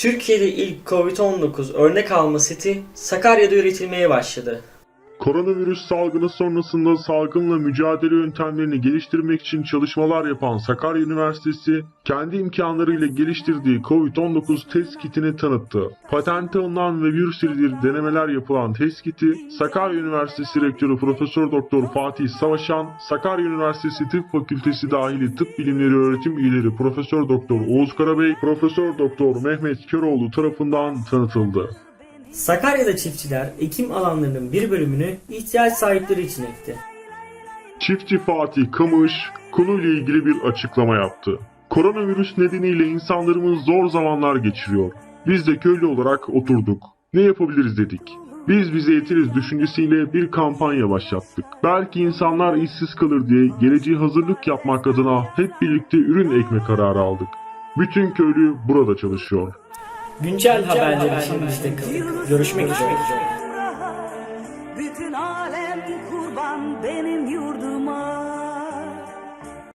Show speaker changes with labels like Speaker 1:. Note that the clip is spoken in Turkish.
Speaker 1: Türkiye'de ilk Covid-19 örnek alma seti Sakarya'da üretilmeye başladı.
Speaker 2: Koronavirüs salgını sonrasında salgınla mücadele yöntemlerini geliştirmek için çalışmalar yapan Sakarya Üniversitesi, kendi imkanlarıyla geliştirdiği COVID-19 test kitini tanıttı. Patente alınan ve bir süredir denemeler yapılan test kiti, Sakarya Üniversitesi Rektörü Profesör Doktor Fatih Savaşan, Sakarya Üniversitesi Tıp Fakültesi dahili tıp bilimleri öğretim üyeleri Profesör Doktor Oğuz Karabey, Profesör Doktor Mehmet Köroğlu tarafından tanıtıldı.
Speaker 1: Sakarya'da çiftçiler ekim alanlarının bir bölümünü ihtiyaç sahipleri için ekti.
Speaker 2: Çiftçi Fatih Kamış konuyla ilgili bir açıklama yaptı. Koronavirüs nedeniyle insanlarımız zor zamanlar geçiriyor. Biz de köylü olarak oturduk. Ne yapabiliriz dedik. Biz bize yetiriz düşüncesiyle bir kampanya başlattık. Belki insanlar işsiz kalır diye geleceğe hazırlık yapmak adına hep birlikte ürün ekme kararı aldık. Bütün köylü burada çalışıyor.
Speaker 1: Güncel haberler için bizde kalın. Görüşmek üzere.
Speaker 3: Bütün alem kurban benim yurduma